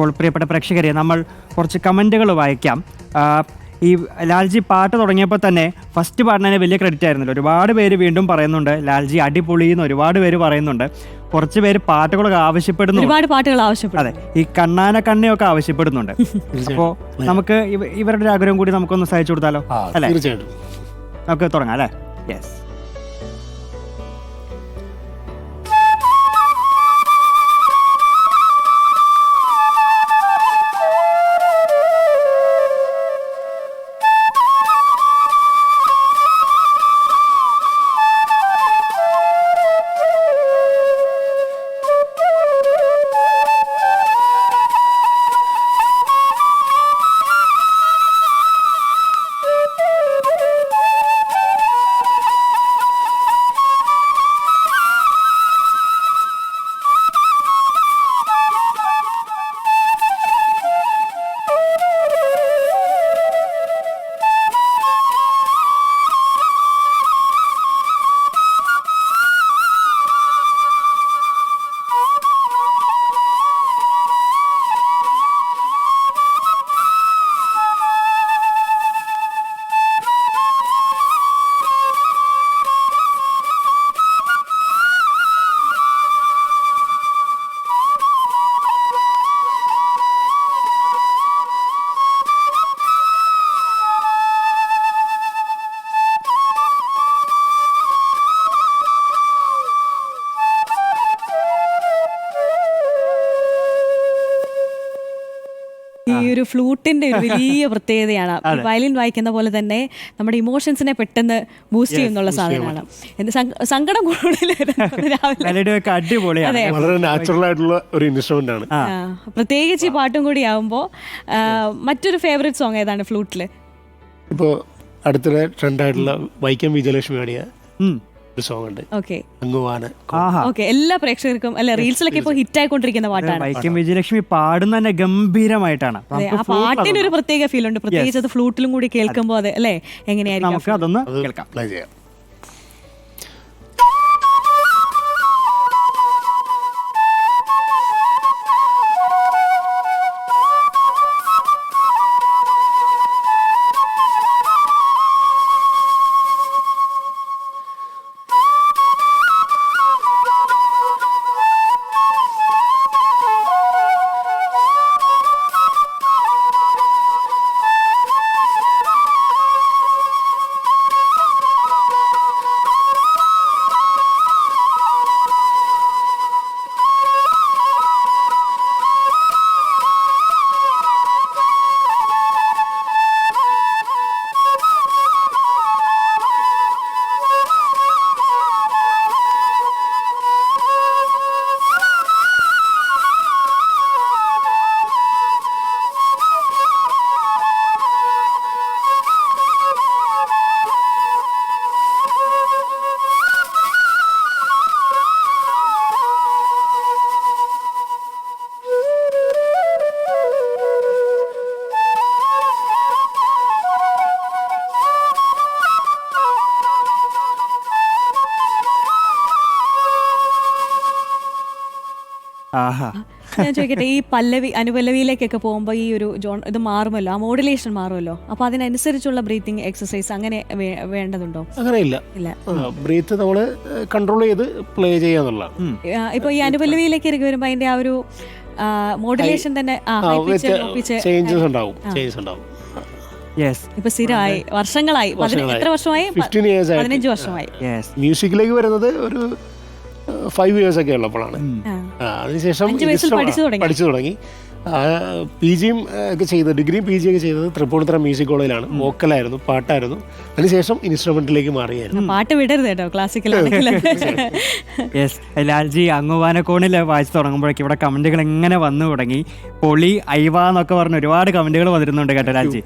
അപ്പോൾ പ്രിയപ്പെട്ട പ്രേക്ഷകരെ നമ്മൾ കുറച്ച് കമന്റുകൾ വായിക്കാം. ഈ ലാൽജി പാട്ട് തുടങ്ങിയപ്പോൾ തന്നെ ഫസ്റ്റ് പാട്ടിന് വലിയ ക്രെഡിറ്റ് ആയിരുന്നല്ലോ. ഒരുപാട് പേര് വീണ്ടും പറയുന്നുണ്ട് ലാൽജി അടിപൊളി എന്ന് ഒരുപാട് പേര് പറയുന്നുണ്ട്. കുറച്ച് പേര് പാട്ടുകളൊക്കെ ആവശ്യപ്പെടുന്നു. ഒരുപാട് പാട്ടുകൾ ആവശ്യപ്പെടും അതെ ഈ കണ്ണാന കണ്ണയൊക്കെ ആവശ്യപ്പെടുന്നുണ്ട്. അപ്പോൾ നമുക്ക് ഇവരുടെ ആഗ്രഹം കൂടി നമുക്കൊന്ന് സഹായിച്ചു കൊടുത്താലോ? അല്ലേ? നമുക്ക് തുടങ്ങാം അല്ലേ? യെസ് ഈ ഒരു ഫ്ലൂട്ടിന്റെ ഒരു വലിയ പ്രത്യേകതയാണ്. വയലിൻ വായിക്കുന്ന പോലെ തന്നെ നമ്മുടെ ഇമോഷൻസിനെ പെട്ടെന്ന് ബൂസ്റ്റ് ചെയ്യുന്നുള്ള സാധനമാണ്. എന്റെ സങ്കടം കൂടുതൽ വളരെ നാച്ചുറൽ ആയിട്ടുള്ള ഒരു ഇൻസ്ട്രുമെന്റ് ആണ്. ആ, പ്രത്യേകിച്ച് ഈ പാട്ടും കൂടി ആവുമ്പോൾ മറ്റൊരു ഫേവറേറ്റ് സോങ് ഏതാണ് ഫ്ലൂട്ടിൽ? ഇപ്പോ അടുത്തിടെ ട്രെൻഡായിട്ടുള്ള വൈക്കം വിജയലക്ഷ്മി പാടിയ ഉം. ഒരു സോങ് ഉണ്ട്. ഓക്കെ. അങ്ങുവാണ് ആഹാ. ഓക്കെ എല്ലാ പ്രേക്ഷകർക്കും അല്ല റീൽസിലൊക്കെ ഇപ്പോൾ ഹിറ്റ് ആയിക്കൊണ്ടിരിക്കുന്ന പാട്ടാണ്. വൈക്കം വിജയലക്ഷ്മി പാടുന്ന തന്നെ ഗംഭീരമായിട്ടാണ്. അപ്പൊ അതെ, നമുക്ക് ആ പാട്ടിന് ഒരു പ്രത്യേക ഫീൽ ഉണ്ട്. പ്രത്യേകിച്ച് അത് ഫ്ലൂട്ടിലും കൂടി കേൾക്കുമ്പോൾ അതെ അല്ലേ? എങ്ങനെയായിരിക്കും? നമുക്ക് അതൊന്ന് കേൾക്കാം. പ്ലേ ചെയ്യാം. ഞാൻ ചോദിക്കട്ടെ ഈ പല്ലവി അനുപല്ലവിയിലേക്കൊക്കെ പോകുമ്പോൾ ഈ ഒരു ജോൺ ഇത് മാറുമല്ലോ? ആ മോഡുലേഷൻ മാറുമല്ലോ? അപ്പൊ അതിനനുസരിച്ചുള്ള ബ്രീത്തിങ് എക്സസൈസ് അങ്ങനെ വേണ്ടതുണ്ടോ? അങ്ങനെ ഇല്ല. ബ്രീത്ത് നമ്മൾ കൺട്രോൾ ചെയ്ത് പ്ലേ ചെയ്യാന്നുള്ളതാണ് ഇപ്പൊ ഈ അനുപല്ലവിയിലേക്ക് ഇറങ്ങി വരുമ്പോ അതിന്റെ ആ ഒരു മോഡുലേഷൻ തന്നെ ചേഞ്ചസ് ഉണ്ടാവും ചേഞ്ചസ് ഉണ്ടാവും. യെസ് ഇപ്പൊ സ്ഥിരമായി വർഷങ്ങളായി. വർഷങ്ങളായി. എത്ര വർഷമായി? പതിനഞ്ച് വർഷമായി. യെസ് മ്യൂസിക്കിലേക്ക് വരുന്നത് ഒരു ഫൈവ് ഇയേഴ്സ് ഒക്കെ ഉള്ളപ്പോഴാണ്. അതിനുശേഷം അഞ്ച് വയസ്സിൽ പഠിച്ചു തുടങ്ങി. പഠിച്ചു തുടങ്ങി. പി ജിയും ഒക്കെ ചെയ്തത് ഡിഗ്രിയും പി ജി ഒക്കെ ചെയ്തത് തൃപ്പൂണിത്തറ മ്യൂസിക് കോളേജിലാണ് വോക്കലായിരുന്നു പാട്ടായിരുന്നു. അതിനുശേഷം ഇൻസ്ട്രുമെന്റിലേക്ക് മാറിയായിരുന്നു. പാട്ട് വിടരുത് കേട്ടോ ക്ലാസിക്കൽ യെസ് ലാൽജി കോണിൽ വായിച്ചു തുടങ്ങുമ്പോഴേക്കും ഇവിടെ കമന്റുകൾ എങ്ങനെ വന്നു തുടങ്ങി. പൊളി ഐവ എന്നൊക്കെ പറഞ്ഞ് ഒരുപാട് കമന്റുകൾ വന്നിരുന്നുണ്ട് കേട്ടോ ലാൽജി.